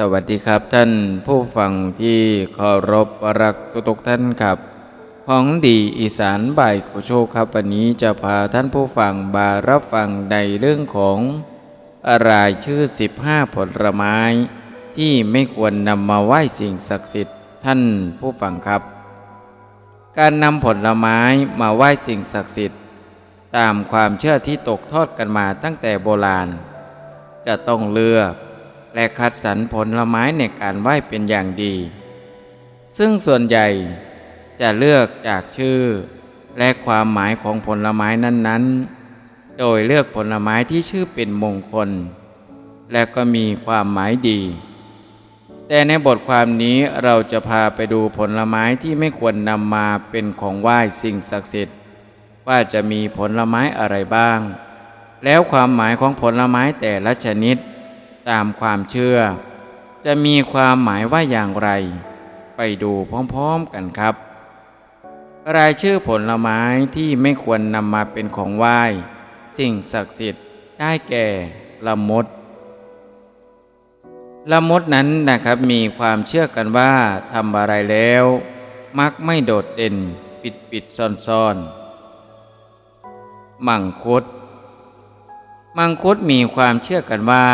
สวัสดีครับท่านผู้ฟังที่เคารพรักทุกท่านครับของดีอีสานบ่ายโคโชคครับวันนี้จะพาท่านผู้ฟังบารับฟังในเรื่องของรายชื่อ 15 ผลไม้ ที่ไม่ควรนำมาไหว้สิ่งศักดิ์สิทธิ์ท่านผู้ฟังครับ การนำผลไม้มาไหว้สิ่งศักดิ์สิทธิ์ ตามความเชื่อที่ตกทอดกันมาตั้งแต่โบราณ จะต้องเลือก และคัดสรรผลไม้ในการไหว้เป็นอย่างดี ซึ่งส่วนใหญ่จะเลือกจากชื่อ และความหมายของผลไม้นั้นๆ โดยเลือกผลไม้ที่ชื่อเป็นมงคล และก็มีความหมายดี แต่ในบทความนี้เราจะพาไปดูผลไม้ที่ไม่ควรนำมาเป็นของไหว้สิ่งศักดิ์สิทธิ์ ว่าจะมีผลไม้อะไรบ้าง แล้วความหมายของผลไม้แต่ละชนิด ตามความเชื่อ จะมีความหมายว่าอย่างไร ไปดูพร้อมๆกันครับ รายชื่อผลไม้ที่ไม่ควรนำมาเป็นของไหว้ สิ่งศักดิ์สิทธิ์ได้แก่ละมดละมดนั้นนะครับมีความเชื่อกันว่าทำอะไรแล้ว มักไม่โดดเด่นปิดปิดซ่อนซ่อนมังคุด มังคุดมีความเชื่อกันว่า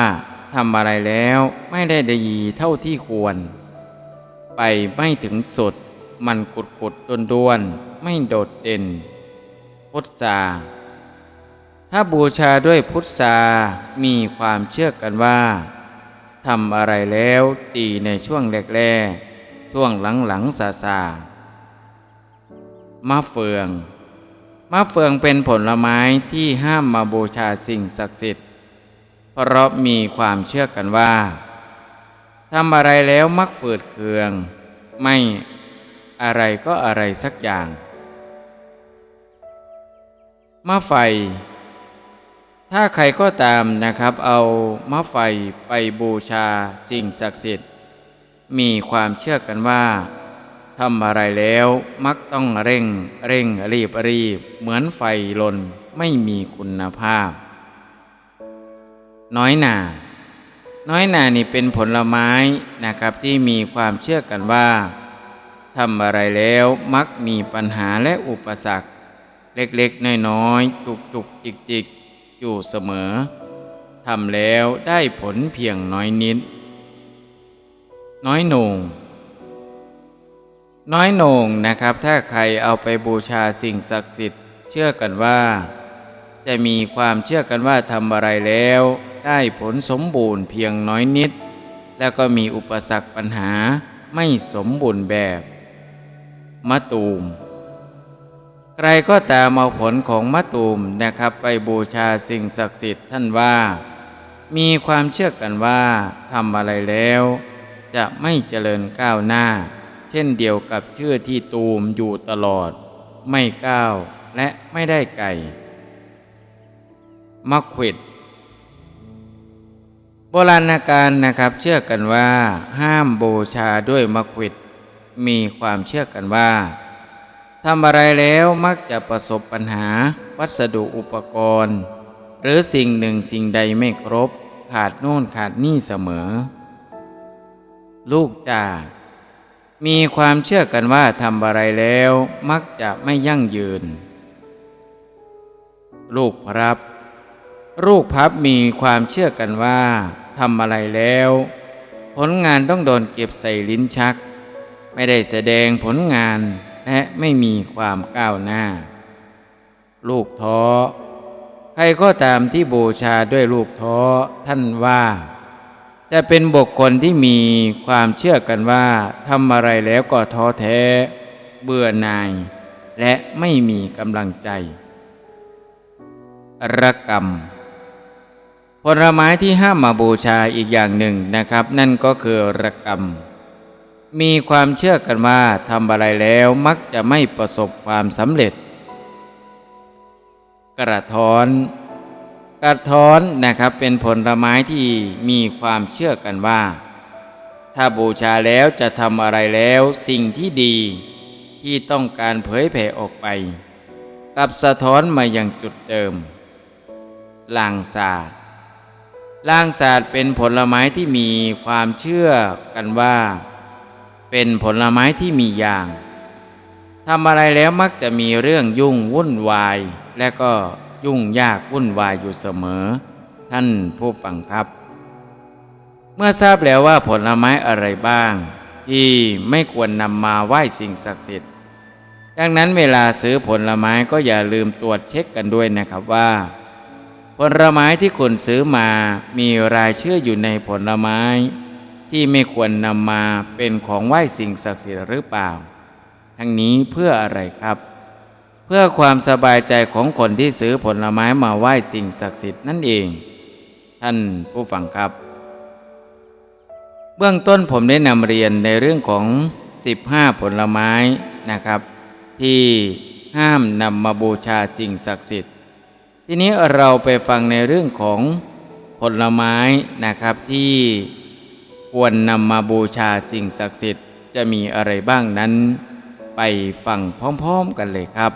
ทำอะไรแล้วไม่ได้ดีเท่าที่ควร ไปไม่ถึงสุด มันกุดกุดด้วนด้วนๆไม่โดดเด่น พุทธาถ้าบูชาด้วยพุทธามีความเชื่อกันว่าทำอะไรแล้วดีในช่วงแรกๆ ช่วงหลังๆซาซามะเฟืองมะเฟืองเป็นผลไม้ที่ห้ามมาบูชาสิ่งศักดิ์สิทธิ์ เพราะมีความเชื่อกันว่าทำอะไรแล้วมักฝืดเคือง ไม่อะไรก็อะไรสักอย่างมะไฟ ถ้าใครก็ตามนะครับ เอามะไฟไปบูชาสิ่งศักดิ์สิทธิ์ มีความเชื่อกันว่าทำอะไรแล้วมักต้องเร่งเร่งรีบรีบ เหมือนไฟลนไม่มีคุณภาพ น้อยหนาน้อยหนานี่เป็นผลไม้นะครับที่มีความเชื่อกันว่าทำอะไรแล้วมักมีปัญหาและอุปสรรค เล็กๆ น้อยๆ จุกๆจิกๆ อยู่เสมอทำแล้วได้ผลเพียงน้อยนิด น้อยโหนงน้อยโหนงนะครับ ถ้าใครเอาไปบูชาสิ่งศักดิ์สิทธิ์ เชื่อกันว่า จะมีความเชื่อกันว่าทำอะไรแล้ว ได้ผลสมบูรณ์เพียงน้อยนิด แล้วก็มีอุปสรรคปัญหาไม่สมบูรณ์แบบ มะตูม ใครก็ตามเอาผลของมะตูมนะครับไปบูชาสิ่งศักดิ์สิทธิ์ท่านว่า มีความเชื่อกันว่าทำอะไรแล้ว จะไม่เจริญก้าวหน้า เช่นเดียวกับเชื่อที่ตูมอยู่ตลอด ไม่ก้าวและไม่ได้ไก่มะขวิด โบราณการนะครับ เชื่อกันว่า ห้ามบูชาด้วยมะขวิดมีความเชื่อกันว่าทำอะไรแล้วมักจะประสบปัญหาวัสดุอุปกรณ์ หรือสิ่งหนึ่งสิ่งใดไม่ครบ ขาดโน่นขาดนี่เสมอ ลูกจ่ามีความเชื่อกันว่าทำอะไรแล้วมักจะไม่ยั่งยืน ลูกพรับ ลูกพับมีความเชื่อกันว่า ทำอะไรแล้ว ผลงานต้องโดนเก็บใส่ลิ้นชัก ไม่ได้แสดงผลงานและไม่มีความก้าวหน้า ลูกท้อ ใครก็ตามที่บูชาด้วยลูกท้อท่านว่า จะเป็นบุคคลที่มีความเชื่อกันว่าทำอะไรแล้วก็ท้อแท้ เบื่อหน่าย และไม่มีกำลังใจระกรรม ผลไม้ที่ห้ามมาบูชาอีกอย่างหนึ่งนะครับ นั่นก็คือระกรรม มีความเชื่อกันว่าทำอะไรแล้วมักจะไม่ประสบความสำเร็จ กระท้อน กระท้อนนะครับเป็นผลไม้ที่มีความเชื่อกันว่า ถ้าบูชาแล้วจะทำอะไรแล้วสิ่งที่ดีที่ต้องการเผยแผ่ออกไป กับสะท้อนมาอย่างจุดเดิมลางศาสตร์ ล่างศาสตร์เป็นผลไม้ที่มีความเชื่อกันว่า เป็นผลไม้ที่มียางทำอะไรแล้วมักจะมีเรื่องยุ่งวุ่นวาย และก็ยุ่งยากวุ่นวายอยู่เสมอ ท่านผู้ฟังครับ เมื่อทราบแล้วว่าผลไม้อะไรบ้าง ที่ไม่ควรนำมาไหว้สิ่งศักดิ์สิทธิ์ดังนั้นเวลาซื้อผลไม้ก็อย่าลืมตรวจเช็คกันด้วยนะครับว่า ผลไม้ที่คุณซื้อมามีรายชื่ออยู่ในผลไม้ ที่ไม่ควรนำมาเป็นของไหว้สิ่งศักดิ์สิทธิ์หรือเปล่า ทั้งนี้เพื่ออะไรครับ เพื่อความสบายใจของคนที่ซื้อผลไม้มาไหว้สิ่งศักดิ์สิทธิ์นั่นเอง ท่านผู้ฟังครับ เบื้องต้นผมได้นำเรียนในเรื่องของ 15 ผลไม้นะครับ ที่ห้ามนำมาบูชาสิ่งศักดิ์สิทธิ์ ทีนี้เราไปฟังในเรื่องของผลไม้นะครับที่ควรนำมาบูชาสิ่งศักดิ์สิทธิ์จะมีอะไรบ้างนั้น ไปฟังพร้อมๆกันเลยครับ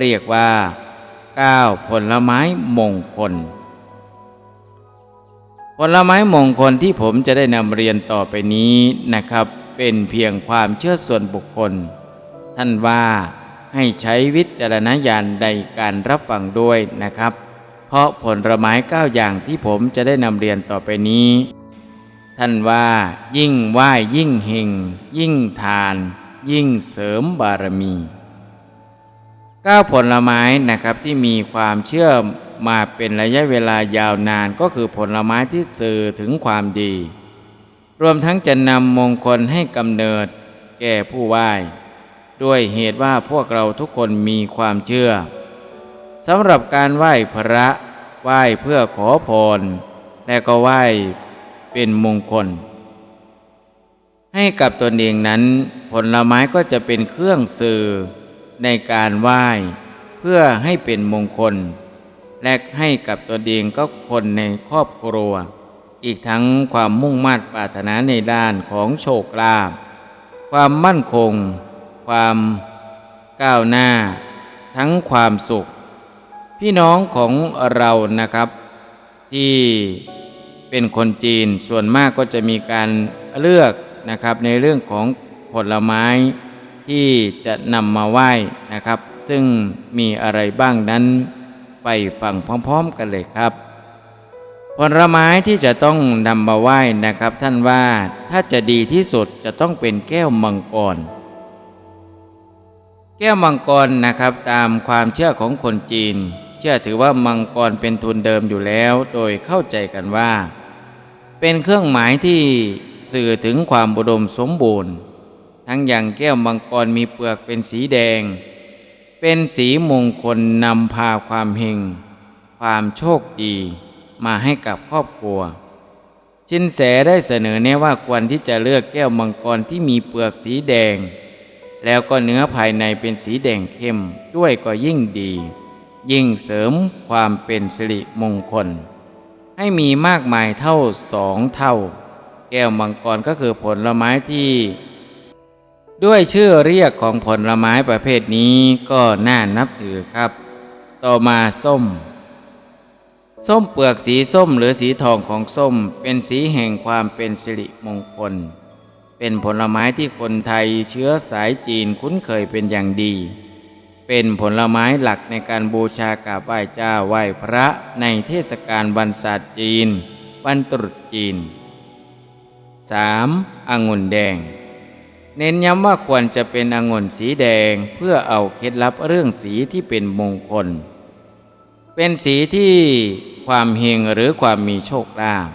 เรียกว่า9ผลไม้มงคล ผลไม้มงคลที่ผมจะได้นำเรียนต่อไปนี้นะครับ เป็นเพียงความเชื่อส่วนบุคคล ท่านว่า ให้ใช้วิจารณญาณในการรับฟังด้วยนะครับ เพราะผลไม้เก้าอย่างที่ผมจะได้นำเรียนต่อไปนี้ ท่านว่า ยิ่งไหว้ยิ่งเฮงยิ่งทาน ยิ่งเสริมบารมีเก้าผลไม้นะครับที่มีความเชื่อมาเป็นระยะเวลายาวนานก็คือผลไม้ที่สื่อถึงความดี รวมทั้งจะนำมงคลให้กำเนิด แก่ผู้ไหว้ ด้วยเหตุว่าพวกเราทุกคนมีความเชื่อสำหรับการไหว้พระไหว้เพื่อขอพร และก็ไหว้เป็นมงคล ให้กับตนเองนั้น ผลไม้ก็จะเป็นเครื่องสื่อในการไหว้เพื่อให้เป็นมงคล และให้กับตนเองก็คนในครอบครัว อีกทั้งความมุ่งมั่นปรารถนาในด้านของโชคลาภความมั่นคง ความก้าวหน้า ทั้งความสุข พี่น้องของเรานะครับ ที่เป็นคนจีนส่วนมากก็จะมีการเลือกนะครับในเรื่องของผลไม้ที่จะนำมาไหว้นะครับ ซึ่งมีอะไรบ้างนั้นไปฟังพร้อมๆกันเลยครับ ผลไม้ที่จะต้องนำมาไหว้นะครับ ท่านว่าถ้าจะดีที่สุดจะต้องเป็นแก้วมังกร แก้วมังกรนะครับตามความเชื่อของคนจีน เชื่อถือว่ามังกรเป็นทุนเดิมอยู่แล้ว โดยเข้าใจกันว่า เป็นเครื่องหมายที่สื่อถึงความอุดมสมบูรณ์ ทั้งอย่างแก้วมังกรมีเปลือกเป็นสีแดง เป็นสีมงคลนำพาความเฮงความโชคดีมาให้กับครอบครัว ชินแสได้เสนอแนะว่าควรที่จะเลือกแก้วมังกรที่มีเปลือกสีแดง แล้วก็เนื้อภายในเป็นสีแดงเข้มด้วยก็ยิ่งดี ยิ่งเสริมความเป็นสิริมงคล ให้มีมากมายเท่าสองเท่า แก้วมังกรก็คือผลไม้ที่ ด้วยชื่อเรียกของผลไม้ประเภทนี้ก็น่านับถือครับ ต่อมาส้ม ส้มเปลือกสีส้มหรือสีทองของส้มเป็นสีแห่งความเป็นสิริมงคล เป็นผลไม้ที่คนไทยเชื้อสายจีนคุ้นเคยเป็นอย่างดี เป็นผลไม้หลักในการบูชากราบไหว้เจ้าไหว้พระในเทศกาลวันศาสตร์จีน วันตรุษจีน 3. องุ่นแดง เน้นย้ำว่าควรจะเป็นองุ่นสีแดงเพื่อเอาเคล็ดลับเรื่องสีที่เป็นมงคล เป็นสีที่ความเฮงหรือความมีโชคลาภ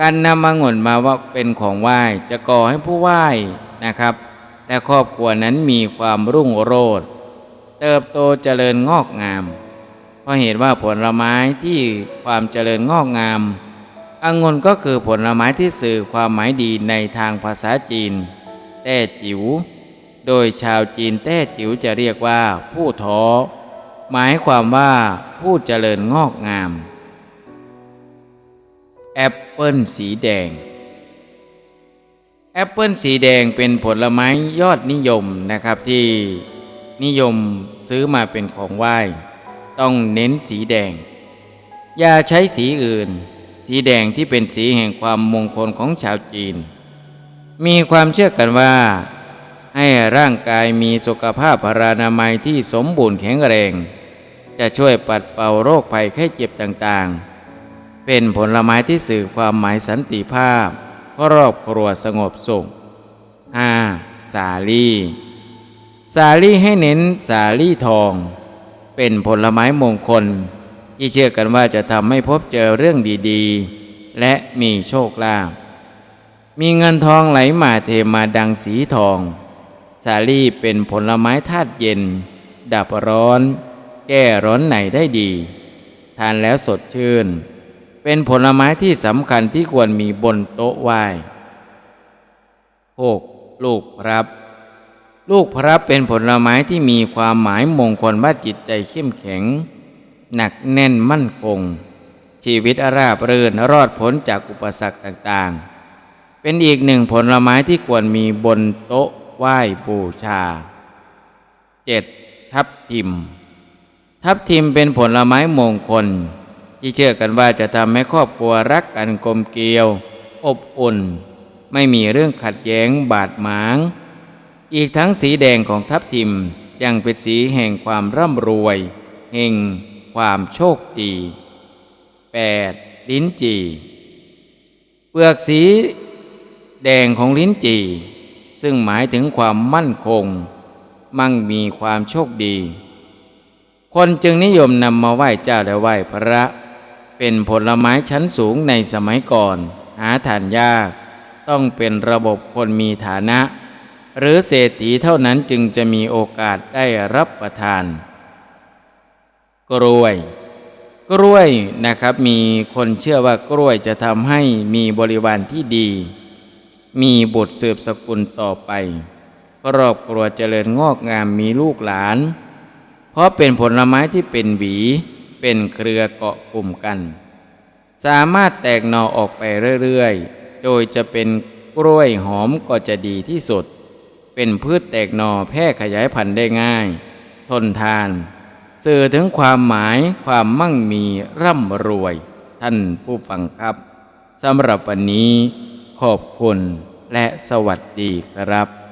การนำองุ่นมาว่าเป็นของไหว้จะก่อให้ผู้ไหว้นะครับ และครอบครัวนั้นมีความรุ่งโรจน์เติบโตเจริญงอกงาม เพราะเหตุว่าผลไม้ที่ความเจริญงอกงามองุ่นก็คือผลไม้ที่สื่อความหมายดีในทางภาษาจีน แต้จิ๋วโดยชาวจีนแต้จิ๋วจะเรียกว่าผู้ท้อ หมายความว่าผู้เจริญงอกงาม แอปเปิลสีแดง แอปเปิลสีแดงเป็นผลไม้ยอดนิยมนะครับที่นิยมซื้อมาเป็นของไหว้ ต้องเน้นสีแดง อย่าใช้สีอื่น สีแดงที่เป็นสีแห่งความมงคลของชาวจีน มีความเชื่อกันว่า ให้ร่างกายมีสุขภาพพรานามัยที่สมบูรณ์แข็งแรง จะช่วยปัดเป่าโรคภัยไข้เจ็บต่างๆ เป็นผลไม้ที่สื่อความหมายสันติภาพครอบครัวสงบสุข 5. สาลี่สาลี่ให้เน้นสาลี่ทอง เป็นผลไม้มงคล ที่เชื่อกันว่าจะทำให้พบเจอเรื่องดีๆ และมีโชคลาภมีเงินทองไหลมาเทมาดังสีทอง สาลี่เป็นผลไม้ธาตุเย็น ดับร้อน แก้ร้อนไหนได้ดี ทานแล้วสดชื่น เป็นผลไม้ที่สำคัญที่ควรมีบนโต๊ะไหว้ 6. ลูกพรับ ลูกพรับเป็นผลไม้ที่มีความหมายมงคลว่าจิตใจเข้มแข็ง หนักแน่นมั่นคง ชีวิตอราบรื่นรอดพ้นจากอุปสรรคต่างๆ เป็นอีกหนึ่งผลไม้ที่ควรมีบนโต๊ะไหว้บูชา 7. ทับทิม ทับทิมเป็นผลไม้มงคล ที่เชื่อกันว่าจะทำให้ครอบครัวรักกันกลมเกลียว อบอุ่น ไม่มีเรื่องขัดแย้งบาดหมาง อีกทั้งสีแดงของทับทิมยังเป็นสีแห่งความร่ำรวยเฮงความโชคดี 8. ลิ้นจี่เปลือกสีแดงของลิ้นจี่ ซึ่งหมายถึงความมั่นคง มั่งมีความโชคดี คนจึงนิยมนำมาไหว้เจ้าและไหว้พระ เป็นผลไม้ชั้นสูงในสมัยก่อน หาทานยาก ต้องเป็นระบบคนมีฐานะ หรือเศรษฐีเท่านั้นจึงจะมีโอกาสได้รับประทาน กล้วย กล้วยนะครับมีคนเชื่อว่ากล้วยจะทำให้มีบริวารที่ดี มีบุตรสืบสกุลต่อไปครอบครัวเจริญงอกงามมีลูกหลาน เพราะเป็นผลไม้ที่เป็นหวี เป็นเครือเกาะกลุ่มกัน สามารถแตกหน่อออกไปเรื่อยๆ โดยจะเป็นกล้วยหอมก็จะดีที่สุด เป็นพืชแตกหน่อแพร่ขยายพันธุ์ได้ง่าย ทนทาน สื่อถึงความหมายความมั่งมีร่ำรวย ท่านผู้ฟังครับสำหรับวันนี้ ขอบคุณและสวัสดีครับ